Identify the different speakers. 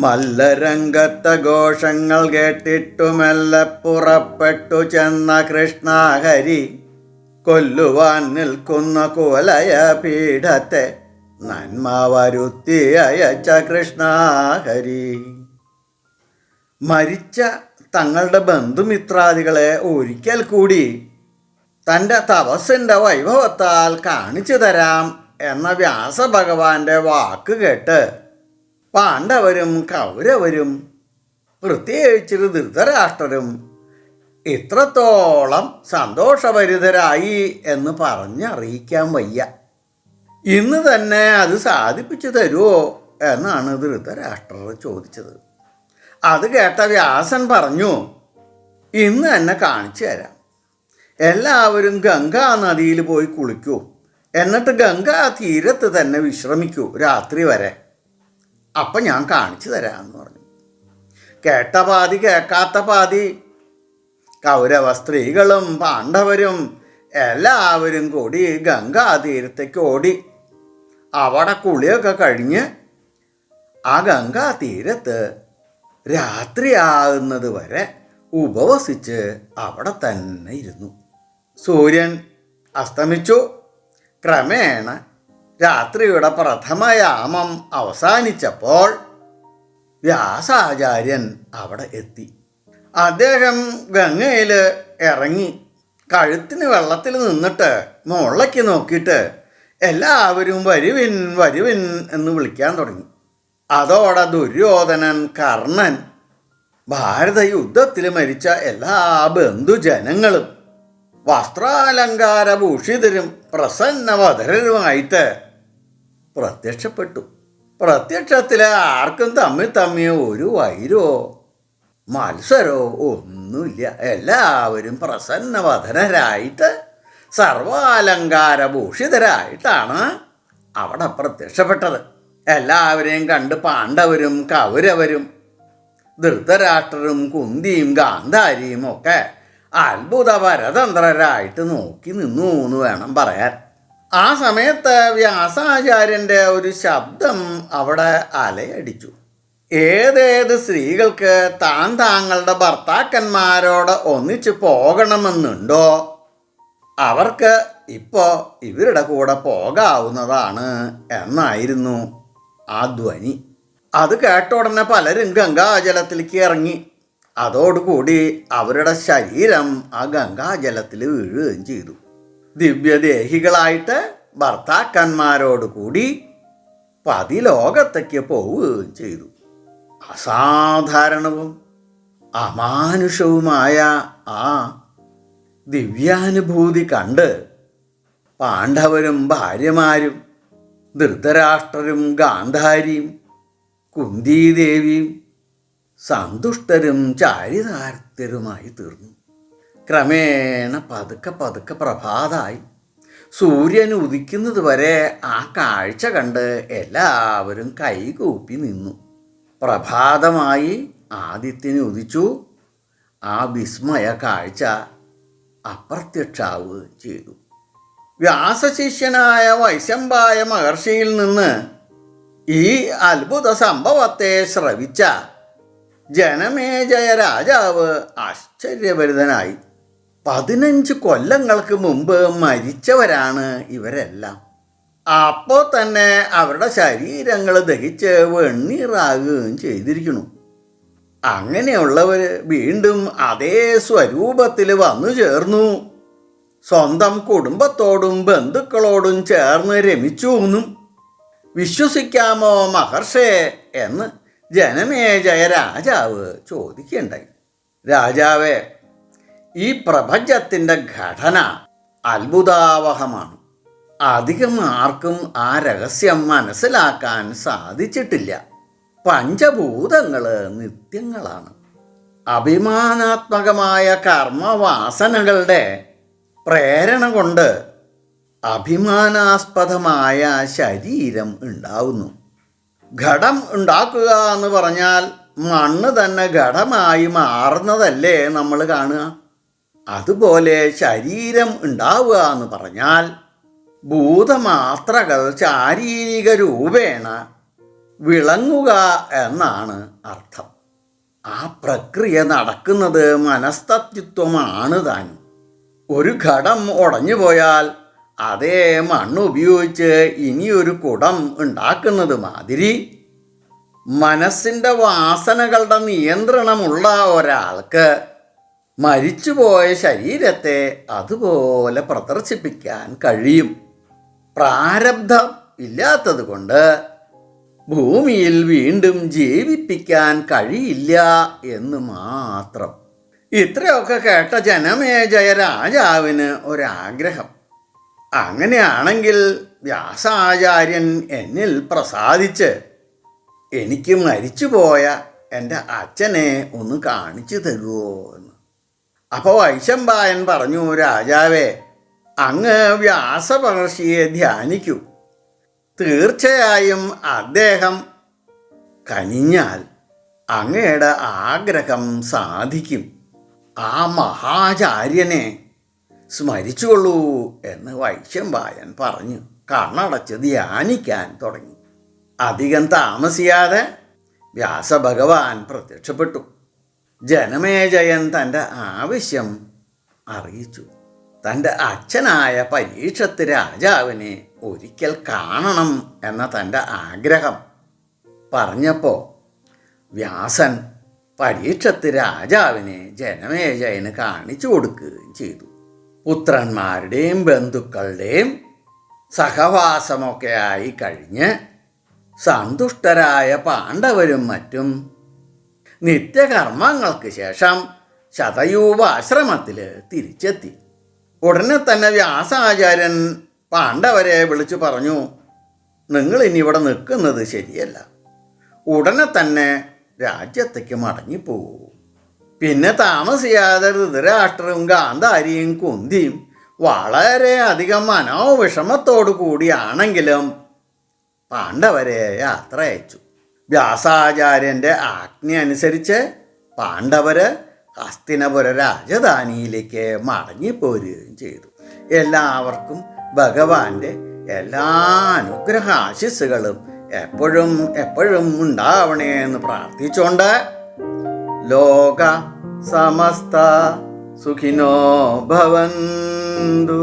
Speaker 1: മല്ലരംഗത്ത ഘോഷങ്ങൾ കേട്ടിട്ടുമല്ല പുറപ്പെട്ടു ചെന്ന കൃഷ്ണഹരി. കൊല്ലുവാൻ നിൽക്കുന്ന കുലയ പീഠത്തെ നന്മ വരുത്തി അയച്ച കൃഷ്ണഹരി. മരിച്ച തങ്ങളുടെ ബന്ധുമിത്രാദികളെ ഒരിക്കൽ കൂടി തന്റെ തപസ്സിന്റെ വൈഭവത്താൽ കാണിച്ചു തരാം എന്ന വ്യാസഭഗവാന്റെ വാക്ക് കേട്ട് പാണ്ഡവരും കൗരവരും പ്രത്യേകിച്ച് ധൃതരാഷ്ട്രരും ഇത്രത്തോളം സന്തോഷഭരിതരായി എന്ന് പറഞ്ഞറിയിക്കാൻ വയ്യ. ഇന്ന് തന്നെ അത് സാധിപ്പിച്ചു തരുമോ എന്നാണ് ധൃതരാഷ്ട്രർ ചോദിച്ചത്. അത് കേട്ട വ്യാസൻ പറഞ്ഞു ഇന്ന് തന്നെ കാണിച്ചു തരാം. എല്ലാവരും ഗംഗാ നദിയിൽ പോയി കുളിക്കൂ. എന്നിട്ട് ഗംഗാ തീരത്ത് തന്നെ വിശ്രമിക്കൂ രാത്രി വരെ. അപ്പം ഞാൻ കാണിച്ചു തരാമെന്ന് പറഞ്ഞു. കേട്ട പാതി കേൾക്കാത്ത പാതി കൗരവ സ്ത്രീകളും പാണ്ഡവരും എല്ലാവരും കൂടി ഗംഗാതീരത്തേക്ക് ഓടി. അവിടെ കുളിയൊക്കെ കഴിഞ്ഞ് ആ ഗംഗാ തീരത്ത് രാത്രിയാകുന്നത് വരെ ഉപവസിച്ച് അവിടെ തന്നെ ഇരുന്നു. സൂര്യൻ അസ്തമിച്ചു. ക്രമേണ രാത്രിയുടെ പ്രഥമയാമം അവസാനിച്ചപ്പോൾ വ്യാസാചാര്യൻ അവിടെ എത്തി. അദ്ദേഹം ഗംഗയിൽ ഇറങ്ങി കഴുത്തിന് വെള്ളത്തിൽ നിന്നിട്ട് മുകളിലേക്ക് നോക്കിയിട്ട് എല്ലാവരും വരുവിൻ വരുവിൻ എന്ന് വിളിക്കാൻ തുടങ്ങി. അതോടെ ദുര്യോധനൻ കർണൻ ഭാരത യുദ്ധത്തിൽ മരിച്ച എല്ലാ ബന്ധുജനങ്ങളും വസ്ത്രാലങ്കാരഭൂഷിതരും പ്രസന്നവധരരുമായിട്ട് പ്രത്യക്ഷപ്പെട്ടു. പ്രത്യക്ഷത്തിൽ ആർക്കും തമ്മിൽ തമ്മിൽ ഒരു വൈരോ മത്സരോ ഒന്നുമില്ല. എല്ലാവരും പ്രസന്നവധനരായിട്ട് സർവാലങ്കാരഭൂഷിതരായിട്ടാണ് അവിടെ പ്രത്യക്ഷപ്പെട്ടത്. എല്ലാവരെയും കണ്ട് പാണ്ഡവരും കൗരവരും ധൃതരാഷ്ട്രരും കുന്തിയും ഗാന്ധാരിയും ഒക്കെ അത്ഭുത പരതന്ത്രരായിട്ട് നോക്കി നിന്നു എന്ന് വേണം പറയാൻ. ആ സമയത്ത് വ്യാസാചാര്യന്റെ ഒരു ശബ്ദം അവിടെ അലയടിച്ചു. ഏതേത് സ്ത്രീകൾക്ക് താൻ താങ്കളുടെ ഭർത്താക്കന്മാരോട് ഒന്നിച്ച് പോകണമെന്നുണ്ടോ? അവർക്ക് ഇപ്പോൾ ഇവരുടെ കൂടെ പോകാവുന്നതാണ് എന്നായിരുന്നു ആ ധ്വനി. അത് കേട്ട ഉടനെ പലരും ഗംഗാജലത്തിലേക്ക് ഇറങ്ങി. അതോടുകൂടി അവരുടെ ശരീരം ആ ഗംഗാജലത്തിൽ വീഴുകയും ചെയ്തു. ദിവ്യദേഹികളായിട്ട് ഭർത്താക്കന്മാരോട് കൂടി പതി പതിലോകത്തേക്ക് പോവുകയും ചെയ്തു. അസാധാരണവും അമാനുഷവുമായ ആ ദിവ്യാനുഭൂതി കണ്ട് പാണ്ഡവരും ഭാര്യമാരും ധൃതരാഷ്ട്രരും ഗാന്ധാരിയും കുന്തിദേവിയും സന്തുഷ്ടരും ചാരിതാർത്ഥ്യരുമായി തീർന്നു. ക്രമേണ പതുക്കെ പതുക്കെ പ്രഭാതമായി സൂര്യൻ ഉദിക്കുന്നത് വരെ ആ കാഴ്ച കണ്ട് എല്ലാവരും കൈകൂപ്പി നിന്നു. പ്രഭാതമായി ആദിത്യന് ഉദിച്ചു. ആ വിസ്മയ കാഴ്ച അപ്രത്യക്ഷാവുകയും ചെയ്തു. വ്യാസശിഷ്യനായ വൈശമ്പായ മഹർഷിയിൽ നിന്ന് ഈ അത്ഭുത സംഭവത്തെ ശ്രവിച്ച ജനമേജയ രാജാവ് ആശ്ചര്യഭരിതനായി. പതിനഞ്ച് കൊല്ലങ്ങൾക്ക് മുമ്പ് മരിച്ചവരാണ് ഇവരെല്ലാം. അപ്പോൾ തന്നെ അവരുടെ ശരീരങ്ങൾ ദഹിച്ച് വെണ്ണീറാകുകയും ചെയ്തിരിക്കുന്നു. അങ്ങനെയുള്ളവർ വീണ്ടും അതേ സ്വരൂപത്തിൽ വന്നു ചേർന്നു. സ്വന്തം കുടുംബത്തോടും ബന്ധുക്കളോടും ചേർന്ന് രമിച്ചു എന്നും വിശ്വസിക്കാമോ മഹർഷേ? എന്ന് ജനമേജയ രാജാവ് ചോദിക്കുകയുണ്ടായി. രാജാവേ ഈ പ്രപഞ്ചത്തിന്റെ ഘടന അത്ഭുതാവഹമാണ്. അധികം ആർക്കും ആ രഹസ്യം മനസ്സിലാക്കാൻ സാധിച്ചിട്ടില്ല. പഞ്ചഭൂതങ്ങൾ നിത്യങ്ങളാണ്. അഭിമാനാത്മകമായ കർമ്മവാസനകളുടെ പ്രേരണ കൊണ്ട് അഭിമാനാസ്പദമായ ശരീരം ഉണ്ടാവുന്നു. ഘടം ഉണ്ടാക്കുക എന്ന് പറഞ്ഞാൽ മണ്ണ് തന്നെ ഘടമായി മാറുന്നതല്ലേ നമ്മൾ കാണുക? അതുപോലെ ശരീരം ഉണ്ടാവുക എന്ന് പറഞ്ഞാൽ ഭൂതമാത്രകൾ ശാരീരിക രൂപേണ വിളങ്ങുക എന്നാണ് അർത്ഥം. ആ പ്രക്രിയ നടക്കുന്നത് മനസ്തത്വമാണ് താനും. ഒരു ഘടം ഉടഞ്ഞു പോയാൽ അതേ മണ്ണ് ഉപയോഗിച്ച് ഇനിയൊരു കുടം ഉണ്ടാക്കുന്നത് മാതിരി മനസ്സിന്റെ വാസനകളുടെ നിയന്ത്രണമുള്ള ഒരാൾക്ക് മരിച്ചുപോയ ശരീരത്തെ അതുപോലെ പ്രദർശിപ്പിക്കാൻ കഴിയും. പ്രാരബ്ധം ഇല്ലാത്തതുകൊണ്ട് ഭൂമിയിൽ വീണ്ടും ജീവിപ്പിക്കാൻ കഴിയില്ല എന്ന് മാത്രം. ഇത്രയൊക്കെ കേട്ട ജനമേജയ രാജാവിന് ഒരാഗ്രഹം. അങ്ങനെയാണെങ്കിൽ വ്യാസാചാര്യൻ എന്നിൽ പ്രസാദിച്ച് എനിക്ക് മരിച്ചുപോയ എന്റെ അച്ഛനെ ഒന്ന് കാണിച്ചു തരുമോ എന്ന്. അപ്പോൾ വൈശമ്പായൻ പറഞ്ഞു രാജാവേ അങ്ങ് വ്യാസമഹർഷിയെ ധ്യാനിക്കൂ. തീർച്ചയായും അദ്ദേഹം കനിഞ്ഞാൽ അങ്ങയുടെ ആഗ്രഹം സാധിക്കും. ആ മഹാചാര്യനെ സ്മരിച്ചുകൊള്ളൂ എന്ന് വൈശമ്പായൻ പറഞ്ഞു. കണ്ണടച്ച് ധ്യാനിക്കാൻ തുടങ്ങി. അധികം താമസിയാതെ വ്യാസഭഗവാൻ പ്രത്യക്ഷപ്പെട്ടു. ജനമേജയൻ തന്റെ ആവശ്യം അറിയിച്ചു. തന്റെ അച്ഛനായ പരീക്ഷത്ത് രാജാവിനെ ഒരിക്കൽ കാണണം എന്ന തന്റെ ആഗ്രഹം പറഞ്ഞപ്പോൾ വ്യാസൻ പരീക്ഷത്ത് രാജാവിനെ ജനമേജയന് കാണിച്ചു കൊടുക്കുകയും ചെയ്തു. പുത്രന്മാരുടെയും ബന്ധുക്കളുടെയും സഹവാസമൊക്കെ ആയി കഴിഞ്ഞ് സന്തുഷ്ടരായ പാണ്ഡവരും മറ്റും നിത്യകർമ്മങ്ങൾക്ക് ശേഷം ശതയൂപാശ്രമത്തിൽ തിരിച്ചെത്തി. ഉടനെ തന്നെ വ്യാസാചാര്യൻ പാണ്ഡവരെ വിളിച്ചു പറഞ്ഞു നിങ്ങൾ ഇനി ഇവിടെ നിൽക്കുന്നത് ശരിയല്ല. ഉടനെ തന്നെ രാജ്യത്തേക്ക് മടങ്ങിപ്പോകൂ. പിന്നെ താമസിയാതെ ധൃതരാഷ്ട്രവും ഗാന്ധാരിയും കുന്തിയും വളരെ അധികം മനോവിഷമത്തോടു കൂടിയാണെങ്കിലും പാണ്ഡവരെ യാത്ര അയച്ചു വ്യാസാചാര്യന്റെ ആജ്ഞ അനുസരിച്ച് പാണ്ഡവർ ഹസ്തിനപുര രാജധാനിയിലേക്ക് മടങ്ങിപ്പോരുകയും ചെയ്തു. എല്ലാവർക്കും ഭഗവാന്റെ എല്ലാ അനുഗ്രഹ ആശിസ്സുകളും എപ്പോഴും എപ്പോഴും ഉണ്ടാവണേ എന്ന് പ്രാർത്ഥിച്ചുകൊണ്ട് ലോക സമസ്ത സുഖിനോ ഭവന്തു.